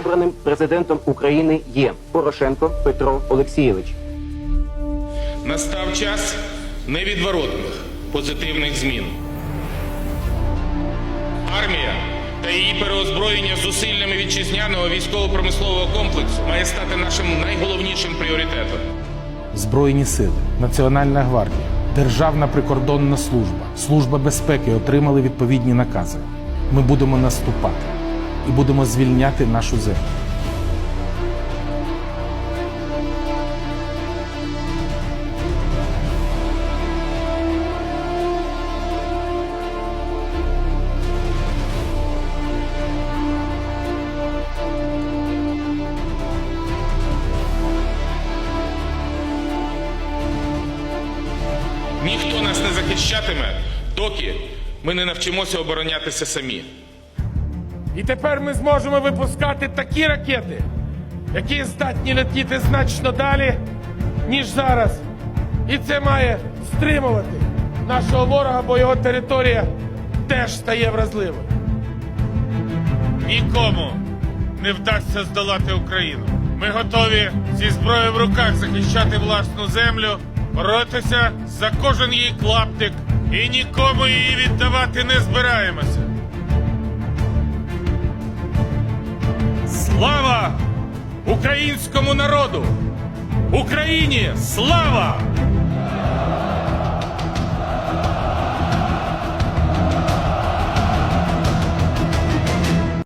обраним президентом України є Порошенко Петро Олексійович. Настав час невідворотних позитивних змін. Армія та її переозброєння зусиллями вітчизняного військово-промислового комплексу має стати нашим найголовнішим пріоритетом. Збройні сили, Національна гвардія, Державна прикордонна служба, Служба безпеки отримали відповідні накази. Ми будемо наступати і будемо звільняти нашу землю. Ніхто нас не захищатиме, доки ми не навчимося оборонятися самі. І тепер ми зможемо випускати такі ракети, які здатні летіти значно далі, ніж зараз. І це має стримувати нашого ворога, бо його територія теж стає вразливою. Нікому не вдасться здолати Україну. Ми готові зі зброєю в руках захищати власну землю, боротися за кожен її клаптик і нікому її віддавати не збираємося. Українському народу! Україні слава!